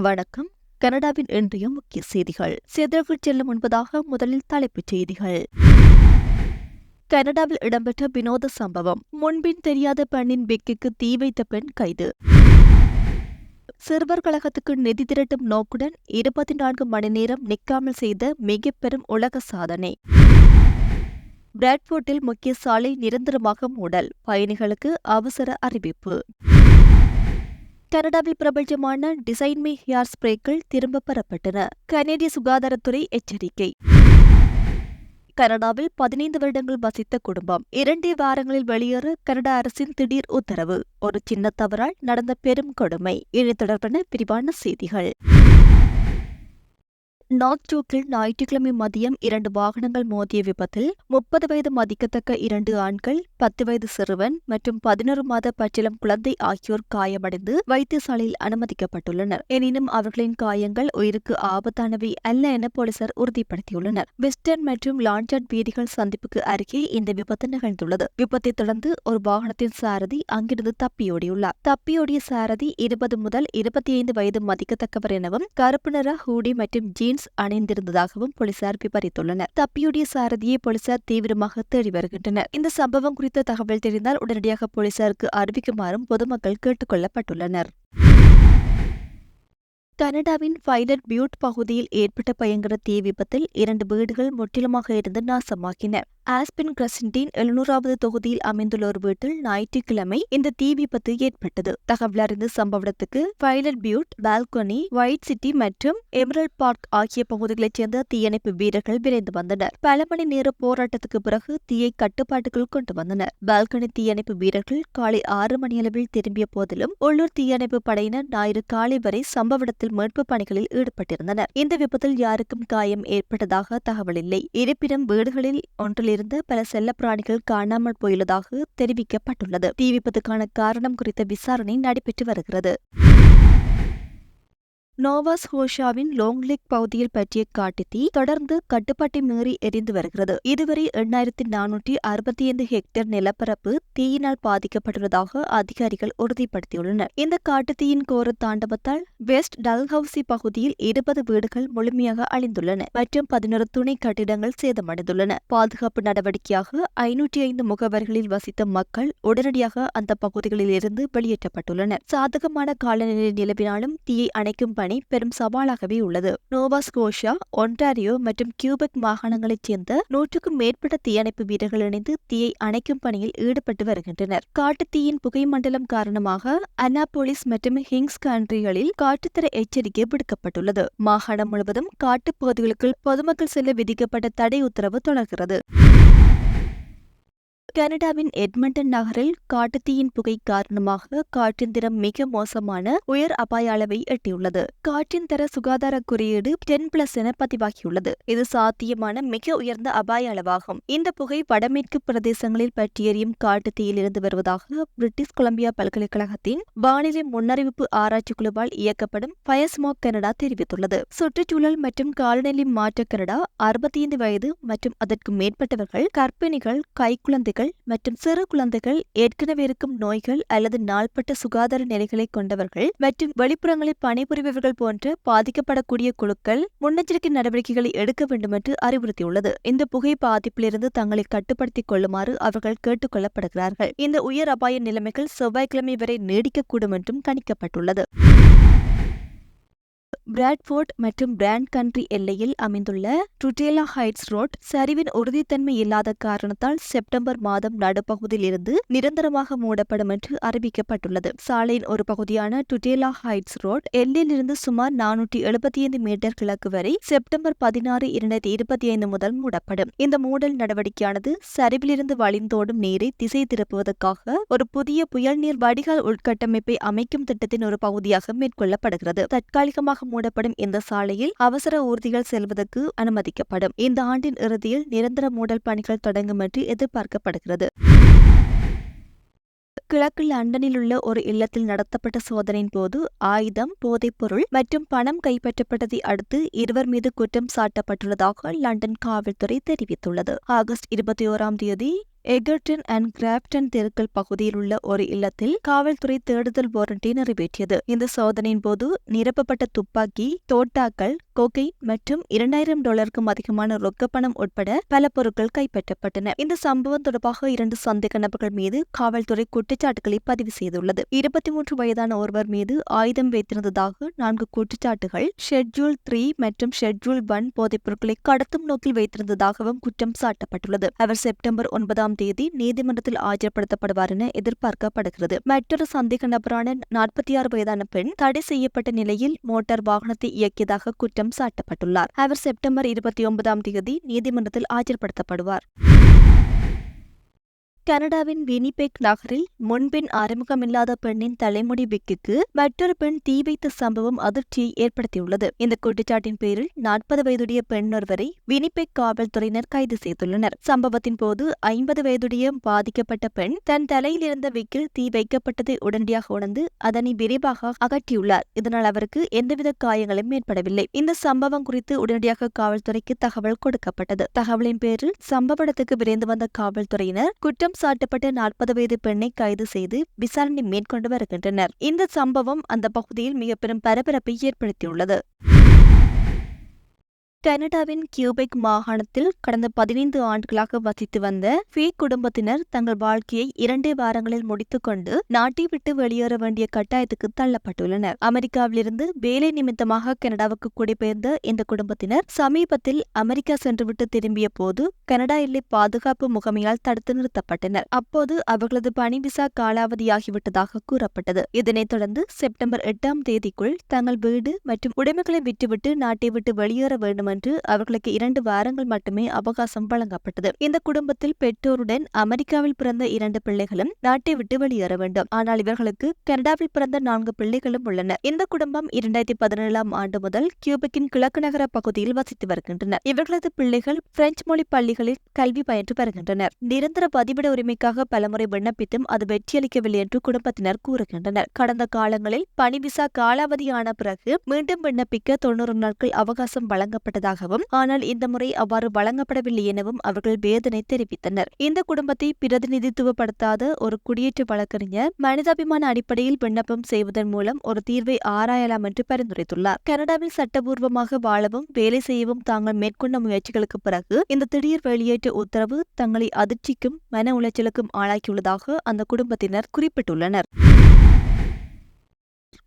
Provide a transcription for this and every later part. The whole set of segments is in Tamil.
வணக்கம். கனடாவின் இன்றைய முக்கிய செய்திகள். செய்திகள் செல்லும் முன்பதாக முதலில் தலைப்புச் செய்திகள். கனடாவில் இடம்பெற்ற வினோத சம்பவம். முன்பின் தெரியாத பெண்ணின் பெக்கிக்கு தீ வைத்த பெண் கைது. சிறுவர் கழகத்துக்கு நிதி திரட்டும் நோக்குடன் இருபத்தி நான்கு மணி நேரம் நிற்காமல் செய்த மிக பெரும் உலக சாதனை. பிராட்போர்ட்டில் முக்கிய சாலை நிரந்தரமாக மூடல். பயணிகளுக்கு அவசர அறிவிப்பு. கனடாவில் பிரபலமான டிசைன்மே ஹேர் ஸ்ப்ரேக்கள் திரும்ப பெறப்பட்டன. கனேடிய சுகாதாரத்துறை எச்சரிக்கை. கனடாவில் பதினைந்து வருடங்கள் வசித்த குடும்பம் இரண்டே வாரங்களில் வெளியேற கனடா அரசின் திடீர் உத்தரவு. ஒரு சின்ன தவறால் நடந்த பெரும் கொடுமை. இனி தொடர்பான விரிவான செய்திகள். நார்த் டூக்கில் ஞாயிற்றுக்கிழமை மதியம் இரண்டு வாகனங்கள் மோதிய விபத்தில் முப்பது வயது மதிக்கத்தக்க இரண்டு ஆண்கள் பத்து வயது சிறுவன் மற்றும் பதினொரு மாத பச்சிலம் குழந்தை ஆகியோர் காயமடைந்து வைத்தியசாலையில் அனுமதிக்கப்பட்டுள்ளனர். எனினும் அவர்களின் காயங்கள் உயிருக்கு ஆபத்தானவை அல்ல என போலீசார் உறுதிப்படுத்தியுள்ளனர். வெஸ்டர்ன் மற்றும் லான்சாட் வீதிகள் சந்திப்புக்கு அருகே இந்த விபத்து நிகழ்ந்துள்ளது. விபத்தை தொடர்ந்து ஒரு வாகனத்தின் சாரதி அங்கிருந்து தப்பியோடியுள்ளார். தப்பியோடிய சாரதி இருபது முதல் இருபத்தி ஐந்து வயது மதிக்கத்தக்கவர் எனவும் கருப்பு நிற ஹூடி மற்றும் ஜீன்ஸ் அணிந்திருந்ததாகவும் போலீசார் விபரித்துள்ளனர். தப்பியுடைய சாரதியை போலீசார் தீவிரமாக தேடி வருகின்றனர். இந்த சம்பவம் குறித்த தகவல் தெரிந்தால் உடனடியாக போலீசாருக்கு அறிவிக்குமாறும் பொதுமக்கள் கேட்டுக் கொள்ளப்பட்டுள்ளனர். கனடாவின் ஃபைலட் பியூட் பகுதியில் ஏற்பட்ட பயங்கர தீ விபத்தில் இரண்டு வீடுகள் முற்றிலுமாக இருந்து நாசமாகின. ஆஸ்பின் கிரசண்டின் எழுநூறாவது தொகுதியில் அமைந்துள்ள ஒரு வீட்டில் ஞாயிற்றுக்கிழமை இந்த தீ விபத்து ஏற்பட்டது. தகவல் அறிந்த சம்பவ இடத்துக்கு Pilot Butte Balgonie White City மற்றும் எமரல் பார்க் ஆகிய பகுதிகளைச் சேர்ந்த தீயணைப்பு வீரர்கள் விரைந்து வந்தனர். பல மணி நேர போராட்டத்துக்கு பிறகு தீயை கட்டுப்பாட்டுக்குள் கொண்டு வந்தனர். பால்கனி தீயணைப்பு வீரர்கள் காலை ஆறு மணியளவில் திரும்பிய போதிலும் உள்ளூர் தீயணைப்பு படையினர் ஞாயிறு காலை வரை சம்பவ இடத்தில் மீட்பு பணிகளில் ஈடுபட்டிருந்தனர். இந்த விபத்தில் யாருக்கும் காயம் ஏற்பட்டதாக தகவல் இல்லை. இருப்பினும் வீடுகளில் ஒன்றிலிருந்து பல செல்லப்பிராணிகள் காணாமல் போயுள்ளதாக தெரிவிக்கப்பட்டுள்ளது. தீ விபத்துக்கான காரணம் குறித்த விசாரணை நடைபெற்று வருகிறது. நோவாஸ் ஹோஷாவின் லோங்லிக் பகுதியில் பற்றிய காட்டுத்தீ தொடர்ந்து கட்டுப்பாட்டை மீறி எரிந்து வருகிறது. இதுவரை எண்ணாயிரத்தி நானூற்றி அறுபத்தி ஐந்து ஹெக்டேர் நிலப்பரப்பு தீயினால் பாதிக்கப்பட்டுள்ளதாக அதிகாரிகள் உறுதிப்படுத்தியுள்ளனர். இந்த காட்டுத்தீயின் கோர தாண்டவத்தால் வெஸ்ட் டல்ஹவுசி பகுதியில் இருபது வீடுகள் முழுமையாக அழிந்துள்ளன மற்றும் பதினொரு துணை கட்டிடங்கள் சேதமடைந்துள்ளன. பாதுகாப்பு நடவடிக்கையாக ஐநூற்றி ஐந்து முகவர்களில் வசித்த மக்கள் உடனடியாக அந்த பகுதிகளில் இருந்து வெளியேற்றப்பட்டுள்ளனர். சாதகமான காலநிலை நிலவினாலும் தீயை அணைக்கும் பணி பெரும் சவாலாகவே உள்ளது. நோவா ஸ்கோஷா ஒன்டாரியோ மற்றும் கியூபெக் மாகாணங்களைச் சேர்ந்த நூற்றுக்கும் மேற்பட்ட தீயணைப்பு வீரர்கள் இணைந்து தீயை அணைக்கும் பணியில் ஈடுபட்டு வருகின்றனர். காட்டுத்தீயின் புகை மண்டலம் காரணமாக அனாபோலிஸ் மற்றும் ஹிங்ஸ் கண்ட்ரிகளில் காட்டுத்தர எச்சரிக்கை விடுக்கப்பட்டுள்ளது. மாகாணம் முழுவதும் காட்டுப்பகுதிகளுக்குள் பொதுமக்கள் செல்ல விதிக்கப்பட்ட தடை உத்தரவு தொடர்கிறது. கனடாவின் எட்மண்டன் நகரில் காட்டுத்தீயின் புகை காரணமாக காற்றின் தரம் மிக மோசமான உயர் அபாய அளவை எட்டியுள்ளது. காற்றின் தர சுகாதார குறியீடு டென் பிளஸ் என பதிவாகியுள்ளது. இது சாத்தியமான மிக உயர்ந்த அபாய அளவாகும். இந்த புகை வடமேற்கு பிரதேசங்களில் பற்றியெறியும் காட்டுத்தீயில் இருந்து வருவதாக பிரிட்டிஷ் கொலம்பியா பல்கலைக்கழகத்தின் வானிலை முன்னறிவிப்பு ஆராய்ச்சி குழுவால் இயக்கப்படும் பயஸ்மோக் கனடா தெரிவித்துள்ளது. சுற்றுச்சூழல் மற்றும் காலநிலை மாற்ற கனடா அறுபத்தி ஐந்து வயது மற்றும் அதற்கு மேற்பட்டவர்கள் கர்ப்பிணிகள் கைக்குழந்தைகள் மற்றும் சிறு குழந்தைகள் ஏற்கனவே இருக்கும் நோய்கள் அல்லது நாள்பட்ட சுகாதார நிலைகளை கொண்டவர்கள் மற்றும் வெளிப்புறங்களில் பணிபுரிபவர்கள் போன்ற பாதிக்கப்படக்கூடிய குழுக்கள் முன்னெச்சரிக்கை நடவடிக்கைகளை எடுக்க வேண்டும் என்று அறிவுறுத்தியுள்ளது. இந்த புகை பாதிப்பிலிருந்து தங்களை கட்டுப்படுத்திக் கொள்ளுமாறு அவர்கள் கேட்டுக் கொள்ளப்படுகிறார்கள் இந்த உயர் அபாய நிலைமைகள் செவ்வாய்க்கிழமை வரை நீடிக்கக்கூடும் என்றும் கணிக்கப்பட்டுள்ளது. பிராட்ஃபோர்ட் மற்றும் பிராண்ட் கண்ட்ரி எல்லையில் அமைந்துள்ள ட்ருட்டேலா ஹைட்ஸ் ரோட் சரிவின் உறுதித்தன்மை இல்லாத காரணத்தால் செப்டம்பர் மாதம் நடுப்பகுதியில் இருந்து நிரந்தரமாக மூடப்படும் என்று அறிவிக்கப்பட்டுள்ளது. சாலையின் ஒரு பகுதியான டுட்டேலா ஹைட்ஸ் ரோட் எல்லையிலிருந்து சுமார் நானூற்றி எழுபத்தி ஐந்து மீட்டர் கிழக்கு வரை செப்டம்பர் பதினாறு இரண்டாயிரத்தி இருபத்தி ஐந்து முதல் மூடப்படும். இந்த மூடல் நடவடிக்கையானது சரிவிலிருந்து வழிந்தோடும் நீரை திசை திருப்புவதற்காக ஒரு புதிய புயல் நீர் வடிகால் உள்கட்டமைப்பை அமைக்கும் திட்டத்தின் ஒரு பகுதியாக மேற்கொள்ளப்படுகிறது. தற்காலிகமாக மூடப்படும் இந்த சாலையில் அவசர ஊர்திகள் செல்வதற்கு அனுமதிக்கப்படும். இந்த ஆண்டின் இறுதியில் நிரந்தர மூடல் பணிகள் தொடங்கும் என்று எதிர்பார்க்கப்படுகிறது. கிழக்கு லண்டனில் உள்ள ஒரு இல்லத்தில் நடத்தப்பட்ட சோதனையின் போது ஆயுதம் போதைப்பொருள் மற்றும் பணம் கைப்பற்றப்பட்டதை அடுத்து இருவர் மீது குற்றம் சாட்டப்பட்டுள்ளதாக லண்டன் காவல்துறை தெரிவித்துள்ளது. ஆகஸ்ட் இருபத்தி ஓராம் தேதி எகர்டன் அண்ட் கிராப்டன் தெருக்கள் பகுதியில் உள்ள ஒரு இல்லத்தில் காவல்துறை தேடுதல் வாரண்டை நிறைவேற்றியது. இந்த சோதனையின் போது நிரப்பப்பட்ட துப்பாக்கி தோட்டாக்கள் கொகை மற்றும் இரண்டாயிரம் டாலருக்கும் அதிகமான ரொக்கப்பணம் உட்பட பல பொருட்கள் கைப்பற்றப்பட்டன. இந்த சம்பவம் தொடர்பாக இரண்டு சந்தேக நபர்கள் மீது காவல்துறை குற்றச்சாட்டுகளை பதிவு செய்துள்ளது. இருபத்தி மூன்று வயதான ஒருவர் மீது ஆயுதம் வைத்திருந்ததாக நான்கு குற்றச்சாட்டுகள் ஷெட்யூல் த்ரீ மற்றும் ஷெட்யூல் ஒன் போதைப் பொருட்களை கடத்தும் நோக்கில் வைத்திருந்ததாகவும் குற்றம் சாட்டப்பட்டுள்ளது. அவர் செப்டம்பர் ஒன்பதாம் தேதி நீதிமன்றத்தில் ஆஜர்படுத்தப்படுவார் என எதிர்பார்க்கப்படுகிறது. மற்றொரு சந்தேக நபரான நாற்பத்தி ஆறு வயதான பெண் தடை செய்யப்பட்ட நிலையில் மோட்டார் வாகனத்தை இயக்கியதாக குற்றம் சாட்டப்பட்டுள்ளார். அவர் செப்டம்பர் இருபத்தி ஒன்பதாம் தேதி நீதிமன்றத்தில் ஆஜர்படுத்தப்படுவார். கனடாவின் வினிபெக் நகரில் முன்பின் அறிமுகமில்லாத பெண்ணின் தலைமுடி விக்கிக்கு மற்றொரு பெண் தீ வைத்த சம்பவம் அதிர்ச்சியை ஏற்படுத்தியுள்ளது. இந்த குற்றச்சாட்டின் பேரில் நாற்பது வயதுடைய பெண் ஒருவரை வினிபெக் காவல்துறையினர் கைது செய்துள்ளனர். சம்பவத்தின் போது ஐம்பது வயதுடைய பாதிக்கப்பட்ட பெண் தன் தலையில் இருந்த விக்கில் தீ வைக்கப்பட்டதை உடனடியாக உணர்ந்து அதனை விரைவாக அகற்றியுள்ளார். இதனால் அவருக்கு எந்தவித காயங்களும் ஏற்படவில்லை. இந்த சம்பவம் குறித்து உடனடியாக காவல்துறைக்கு தகவல் கொடுக்கப்பட்டது. தகவலின் பேரில் சம்பவ இடத்துக்கு விரைந்து வந்த காவல்துறையினர் குற்றம் சாட்டப்பட்ட நாற்பது வயது பெண்ணை கைது செய்து விசாரணை மேற்கொண்டு வருகின்றனர். இந்த சம்பவம் அந்த பகுதியில் மிக பெரும் பரபரப்பை ஏற்படுத்தியுள்ளது. கனடாவின் கியூபெக் மாகாணத்தில் கடந்த பதினைந்து ஆண்டுகளாக வசித்து வந்த ஃபே குடும்பத்தினர் தங்கள் வாழ்க்கையை இரண்டே வாரங்களில் முடித்துக்கொண்டு நாட்டை விட்டு வெளியேற வேண்டிய கட்டாயத்துக்கு தள்ளப்பட்டுள்ளனர். அமெரிக்காவிலிருந்து வேலை நிமித்தமாக கனடாவுக்கு குடிபெயர்ந்த இந்த குடும்பத்தினர் சமீபத்தில் அமெரிக்கா சென்றுவிட்டு திரும்பிய போது கனடா எல்லை பாதுகாப்பு முகமையால் தடுத்து நிறுத்தப்பட்டனர். அப்போது அவர்களது பணி விசா காலாவதியாகிவிட்டதாக கூறப்பட்டது. இதனைத் தொடர்ந்து செப்டம்பர் எட்டாம் தேதிக்குள் தங்கள் வீடு மற்றும் உடைமைகளை விட்டுவிட்டு நாட்டை விட்டு வெளியேற வேண்டும் என்று அவர்களுக்கு இரண்டு வாரங்கள் மட்டுமே அவகாசம் வழங்கப்பட்டது. இந்த குடும்பத்தில் பெற்றோருடன் அமெரிக்காவில் பிறந்த இரண்டு பிள்ளைகளும் நாட்டை விட்டு வெளியேற வேண்டும். ஆனால் இவர்களுக்கு கனடாவில் பிறந்த நான்கு பிள்ளைகளும் உள்ளன. இந்த குடும்பம் இரண்டாயிரத்தி பதினேழாம் ஆண்டு முதல் கியூபெக்கின் கிழக்கு நகர பகுதியில் வசித்து வருகின்றனர். இவர்களது பிள்ளைகள் பிரெஞ்சு மொழி பள்ளிகளில் கல்வி பயின்று வருகின்றனர். நிரந்தர பதிவிட உரிமைக்காக பலமுறை விண்ணப்பித்தும் அது வெற்றியளிக்கவில்லை என்று குடும்பத்தினர் கூறுகின்றனர். கடந்த காலங்களில் பணி விசா காலாவதியான பிறகு மீண்டும் விண்ணப்பிக்க தொண்ணூறு நாட்கள் அவகாசம் வழங்கப்பட்டது. வழங்கப்பட்டதாகவும் ஆனால் இந்த முறை அவ்வாறு வழங்கப்படவில்லை எனவும் அவர்கள் வேதனை தெரிவித்தனர். இந்த குடும்பத்தை பிரதிநிதித்துவப்படுத்தாத ஒரு குடியேற்ற வழக்கறிஞர் மனிதாபிமான அடிப்படையில் விண்ணப்பம் செய்வதன் மூலம் ஒரு தீர்வை ஆராயலாம் என்று பரிந்துரைத்துள்ளார். கனடாவில் சட்டபூர்வமாக வாழவும் வேலை செய்யவும் தாங்கள் மேற்கொண்ட முயற்சிகளுக்கு பிறகு இந்த திடீர் வெளியேற்ற உத்தரவு தங்களை அதிர்ச்சிக்கும் மன உளைச்சலுக்கும் ஆளாக்கியுள்ளதாக அந்த குடும்பத்தினர் குறிப்பிட்டுள்ளனர்.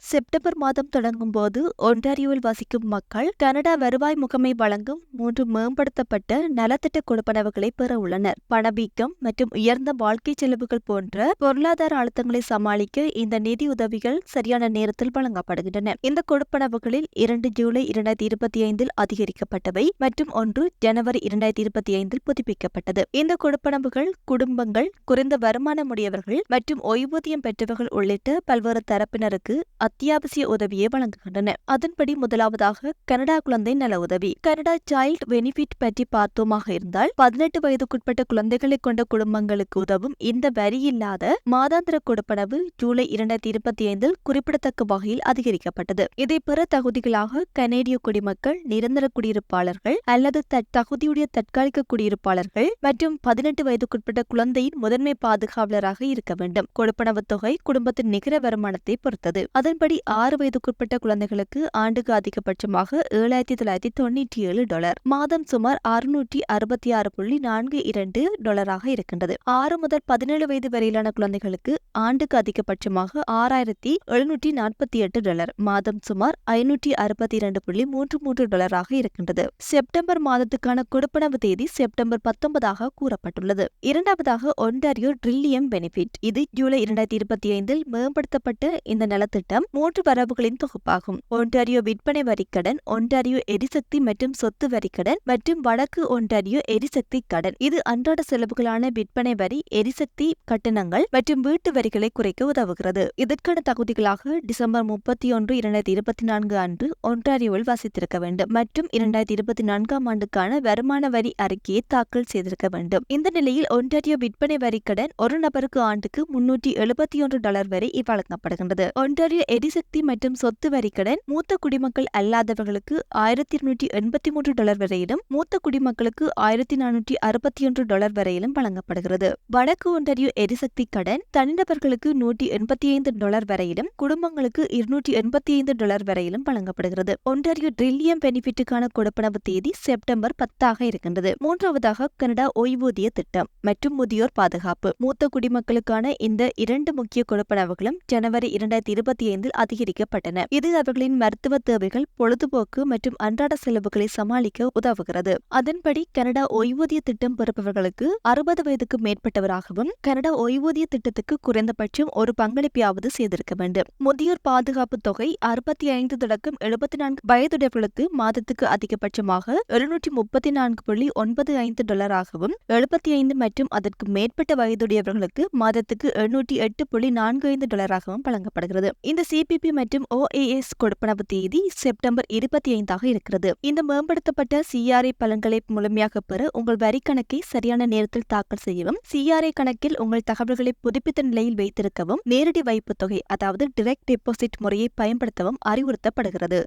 செப்டம்பர் மாதம் தொடங்கும் போது ஒன்டாரியோவில் வசிக்கும் மக்கள் கனடா வருவாய் முகமை வழங்கும் மூன்று மேம்படுத்தப்பட்ட நலத்திட்ட கொடுப்பனவுகளை பெற உள்ளனர். பணவீக்கம் மற்றும் உயர்ந்த வாழ்க்கை செலவுகள் போன்ற பொருளாதார அழுத்தங்களை சமாளிக்க இந்த நிதி உதவிகள் சரியான நேரத்தில் வழங்கப்படுகின்றன. இந்த கொடுப்பனவுகளில் இரண்டு ஜூலை இரண்டாயிரத்தி இருபத்தி ஐந்தில் அதிகரிக்கப்பட்டவை மற்றும் ஒன்று ஜனவரி இரண்டாயிரத்தி இருபத்தி ஐந்தில் புதுப்பிக்கப்பட்டது. இந்த கொடுப்பனவுகள் குடும்பங்கள் குறைந்த வருமானமுடையவர்கள் மற்றும் ஓய்வூதியம் பெற்றவர்கள் உள்ளிட்ட பல்வேறு தரப்பினருக்கு அத்தியாவசிய உதவியை வழங்குகின்றன. அதன்படி முதலாவதாக கனடா குழந்தை நல உதவி. கனடா சைல்ட் பெனிஃபிட் பற்றி பார்த்தோமாக இருந்தால் பதினெட்டு வயதுக்குட்பட்ட குழந்தைகளை கொண்ட குடும்பங்களுக்கு உதவும் இந்த வரி இல்லாத மாதாந்திர கொடுப்பனவு ஜூலை இரண்டாயிரத்தி இருபத்தி ஐந்தில் குறிப்பிடத்தக்க வகையில் அதிகரிக்கப்பட்டது. இதை பெற தகுதிகளாக கனேடிய குடிமக்கள் நிரந்தர குடியிருப்பாளர்கள் அல்லது தகுதியுடைய தற்காலிக குடியிருப்பாளர்கள் மற்றும் பதினெட்டு வயதுக்குட்பட்ட குழந்தையின் முதன்மை பாதுகாவலராக இருக்க வேண்டும். கொடுப்பனவு தொகை குடும்பத்தின் நிகர வருமானத்தை பொறுத்தது. அதன்படி ஆறு வயதுக்குட்பட்ட குழந்தைகளுக்கு ஆண்டுக்கு அதிகபட்சமாக ஏழாயிரத்தி தொள்ளாயிரத்தி தொண்ணூற்றி ஏழு டாலர். மாதம் சுமார் அறுநூற்றி அறுபத்தி ஆறு புள்ளி நான்கு இரண்டு டாலராக இருக்கின்றது. ஆறு முதல் பதினேழு வயது வரையிலான குழந்தைகளுக்கு ஆண்டுக்கு அதிகபட்சமாக ஆறாயிரத்தி எழுநூற்றி நாற்பத்தி எட்டு டாலர். மாதம் சுமார் ஐநூற்றி அறுபத்தி இரண்டு புள்ளி மூன்று மூன்று டாலராக இருக்கின்றது. செப்டம்பர் மாதத்துக்கான கொடுப்பனவு தேதி செப்டம்பர் பத்தொன்பதாக கூறப்பட்டுள்ளது. இரண்டாவதாக ஒன்டாரியோ ட்ரில்லியம் பெனிஃபிட். இது ஜூலை இரண்டாயிரத்தி இருபத்தி ஐந்தில் மேம்படுத்தப்பட்ட இந்த நலத்திட்டம் மூன்று வரவுகளின் தொகுப்பாகும். ஒன்டாரியோ விற்பனை வரிக்கடன் ஒன்டாரியோ எரிசக்தி மற்றும் சொத்து வரிக்கடன் மற்றும் வடக்கு ஒன்டாரியோ எரிசக்தி கடன். இது அன்றாட செலவுகளான விற்பனை வரி எரிசக்தி கட்டணங்கள் மற்றும் வீட்டு வரிகளை குறைக்க உதவுகிறது. இதற்கான தகுதிகளாக டிசம்பர் முப்பத்தி ஒன்று இரண்டாயிரத்தி இருபத்தி நான்கு அன்று ஒன்டாரியோவில் வசித்திருக்க வேண்டும் மற்றும் இரண்டாயிரத்தி இருபத்தி நான்காம் ஆண்டுக்கான வருமான வரி அறிக்கையை தாக்கல் செய்திருக்க வேண்டும். இந்த நிலையில் ஒன்டாரியோ விற்பனை வரிக்கடன் ஒரு நபருக்கு ஆண்டுக்கு முன்னூற்றி எழுபத்தி ஒன்று டாலர் வரை வழங்கப்படுகின்றது. ஒன்டாரியோ எரிசக்தி மற்றும் சொத்து வரிக்கடன் மூத்த குடிமக்கள் அல்லாதவர்களுக்கு ஆயிரத்தி இருநூற்றி எண்பத்தி மூன்று டாலர் வரையிலும் மூத்த குடிமக்களுக்கு ஆயிரத்தி நானூற்றி அறுபத்தி ஒன்று டாலர் வரையிலும் வழங்கப்படுகிறது. வடக்கு ஒன்றிய எரிசக்தி கடன் தனிநபர்களுக்கு நூற்றி எண்பத்தி ஐந்து டாலர் வரையிலும் குடும்பங்களுக்கு இருநூற்றி எண்பத்தி ஐந்து டாலர் வரையிலும் வழங்கப்படுகிறது. ஒன்றிய ட்ரில்லியம் பெனிஃபிட்டுக்கான கொடுப்பனவு தேதி செப்டம்பர் பத்தாக இருக்கின்றது. மூன்றாவதாக கனடா ஓய்வூதிய திட்டம் மற்றும் முதியோர் பாதுகாப்பு. மூத்த குடிமக்களுக்கான இந்த இரண்டு முக்கிய கொடுப்பனவுகளும் ஜனவரி இரண்டாயிரத்தி இருபத்தி ஐந்தில் அதிகரிக்கப்பட்டன. இது அவர்களின் மருத்துவ தேவைகள் பொழுதுபோக்கு மற்றும் அன்றாட செலவுகளை சமாளிக்க உதவுகிறது. அதன்படி கனடா ஓய்வூதிய திட்டம் பெறுபவர்களுக்கு அறுபது வயதுக்கு மேற்பட்டவராகவும் கனடா ஓய்வூதிய திட்டத்துக்கு குறைந்தபட்சம் ஒரு பங்களிப்பையாவது செய்திருக்க வேண்டும். முதியோர் பாதுகாப்பு தொகை அறுபத்தி ஐந்து தொடக்கம் எழுபத்தி நான்கு வயதுடையவர்களுக்கு மாதத்துக்கு அதிகபட்சமாக எழுநூற்றி முப்பத்தி நான்கு புள்ளி ஒன்பது ஐந்து டாலராகவும் எழுபத்தி ஐந்து மற்றும் அதற்கு மேற்பட்ட வயதுடையவர்களுக்கு மாதத்துக்கு எழுநூற்றி எட்டு புள்ளி நான்கு ஐந்து டாலராகவும் வழங்கப்படுகிறது. இந்த சிபிபி மற்றும் ஓஏஎஸ் கொடுப்பனவு தேதி செப்டம்பர் இருபத்தி ஐந்தாக இருக்கிறது. இந்த மேம்படுத்தப்பட்ட சிஆர்ஐ பலன்களை முழுமையாக பெற உங்கள் வரி கணக்கை சரியான நேரத்தில் தாக்கல் செய்யவும் சிஆர்ஐ கணக்கில் உங்கள் தகவல்களை புதுப்பித்த நிலையில் வைத்திருக்கவும் நேரடி வைப்பு தொகை அதாவது டிரெக்ட் டெபாசிட் முறையை பயன்படுத்தவும் அறிவுறுத்தப்படுகிறது.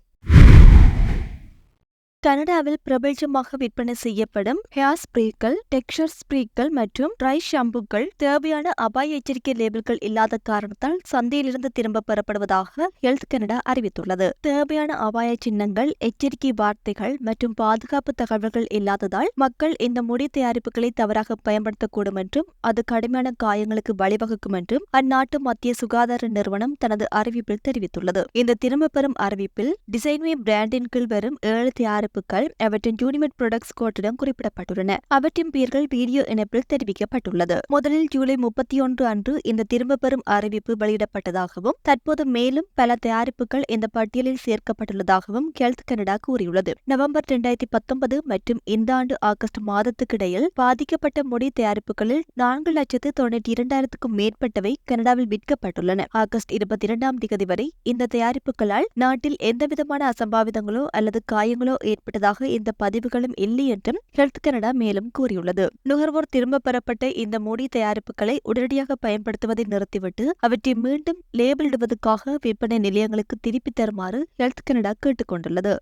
கனடாவில் பிரபஞ்சமாக விற்பனை செய்யப்படும் ஹேர் ஸ்ப்ரேக்கள் டெக்ஸ்சர் ஸ்ப்ரேக்கள் மற்றும் ட்ரை ஷாம்புக்கள் தேவையான அபாய எச்சரிக்கை லேபிள்கள் இல்லாத காரணத்தால் சந்தையிலிருந்து திரும்ப பெறப்படுவதாக ஹெல்த் கனடா அறிவித்துள்ளது. தேவையான அபாய சின்னங்கள் எச்சரிக்கை வார்த்தைகள் மற்றும் பாதுகாப்பு தகவல்கள் இல்லாததால் மக்கள் இந்த முடி தயாரிப்புகளை தவறாக பயன்படுத்தக்கூடும் என்றும் அது கடுமையான காயங்களுக்கு வழிவகுக்கும் என்றும் அந்நாட்டு மத்திய சுகாதார நிறுவனம் தனது அறிவிப்பில் தெரிவித்துள்ளது. இந்த திரும்ப பெறும் அறிவிப்பில் டிசைன்வே பிராண்டின் கீழ் வரும் ஏழு தயாரிப்பு தயாரிப்புகள் அவற்றின் யூனிமெட் ப்ரொடக்ட்ஸ் கோட்டிடம் குறிப்பிடப்பட்டுள்ளன. அவற்றின் பெயர்கள் வீடியோ இணைப்பில் தெரிவிக்கப்பட்டுள்ளது. முதலில் ஜூலை முப்பத்தி ஒன்று அன்று இந்த திரும்ப பெறும் அறிவிப்பு வெளியிடப்பட்டதாகவும் தற்போது மேலும் பல தயாரிப்புகள் இந்த பட்டியலில் சேர்க்கப்பட்டுள்ளதாகவும் ஹெல்த் கனடா கூறியுள்ளது. நவம்பர் இரண்டாயிரத்தி பத்தொன்பது மற்றும் இந்த ஆண்டு ஆகஸ்ட் மாதத்துக்கிடையில் பாதிக்கப்பட்ட முடி தயாரிப்புகளில் நான்கு லட்சத்து தொண்ணூற்றி இரண்டாயிரத்துக்கும் மேற்பட்டவை கனடாவில் விற்கப்பட்டுள்ளன. ஆகஸ்ட் இருபத்தி இரண்டாம் தேதி வரை இந்த தயாரிப்புகளால் நாட்டில் எந்தவிதமான அசம்பாவிதங்களோ அல்லது காயங்களோ ஏற்பட்டதாக இந்த பதிவுகளும் இல்லை என்றும் ஹெல்த் கனடா மேலும் கூறியுள்ளது. நுகர்வோர் திரும்ப பெறப்பட்ட இந்த மூடி தயாரிப்புகளை உடனடியாக பயன்படுத்துவதை நிறுத்திவிட்டு அவற்றை மீண்டும் லேபிளிடுவதற்காக விற்பனை நிலையங்களுக்கு திருப்பித் தருமாறு ஹெல்த் கனடா கேட்டுக் கொண்டுள்ளது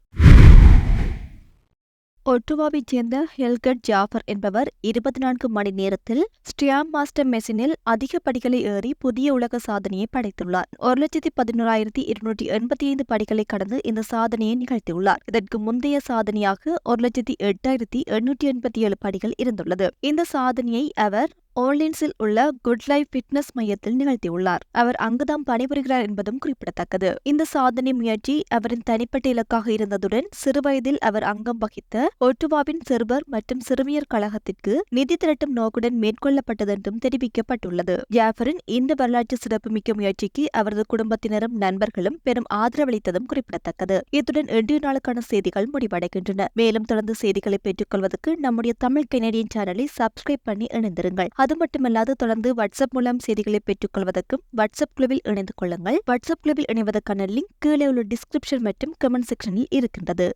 ஒட்டுவாவைச் சேர்ந்த ஹெல்கட் ஜாஃபர் என்பவர் இருபத்தி நான்கு மணி நேரத்தில் ஸ்டியாம் மாஸ்டர் மெஷினில் அதிக படிகளை ஏறி புதிய உலக சாதனையை படைத்துள்ளார். ஒரு லட்சத்தி பதினோராயிரத்தி இருநூற்றி எண்பத்தி ஐந்து படிகளை கடந்து இந்த சாதனையை நிகழ்த்தியுள்ளார். இதற்கு முந்தைய சாதனையாக ஒரு லட்சத்தி எட்டாயிரத்தி எண்ணூற்றி எண்பத்தி ஏழு படிகள் இருந்துள்ளது. இந்த சாதனையை அவர் ஓர்லின்ஸில் உள்ள குட் லைஃப் ஃபிட்னஸ் மையத்தில் நிகழ்த்தியுள்ளார். அவர் அங்குதான் பணிபுரிகிறார் என்பதும் குறிப்பிடத்தக்கது. இந்த சாதனை முயற்சி அவரின் தனிப்பட்ட இலக்காக இருந்ததுடன் சிறுவயதில் அவர் அங்கம் வகித்த ஒட்டுவாவின் சிறுவர் மற்றும் சிறுமியர் கழகத்திற்கு நிதி திரட்டும் நோக்குடன் மேற்கொள்ளப்பட்டதென்றும் தெரிவிக்கப்பட்டுள்ளது. ஜாஃபரின் இந்த வரலாற்று சிறப்புமிக்க முயற்சிக்கு அவரது குடும்பத்தினரும் நண்பர்களும் பெரும் ஆதரவளித்ததும் குறிப்பிடத்தக்கது. இத்துடன் இன்றைய நாளுக்கான செய்திகள் முடிவடைகின்றன. மேலும் தொடர்ந்து செய்திகளை பெற்றுக்கொள்வதற்கு நம்முடைய தமிழ் கெனடியன் சேனலை சப்ஸ்கிரைப் பண்ணி இணைந்திருங்கள். அது மட்டுமல்லாது தொடர்ந்து வாட்ஸ்அப் மூலம் செய்திகளை பெற்றுக்கொள்வதற்கும் வாட்ஸ்அப் குழுவில் இணைந்து கொள்ளுங்கள். வாட்ஸ்அப் குழுவில் இணைவதற்கான லிங்க் கீழே உள்ள டிஸ்கிரிப்ஷன் மற்றும் கமெண்ட் செக்ஷனில் இருக்கின்றது.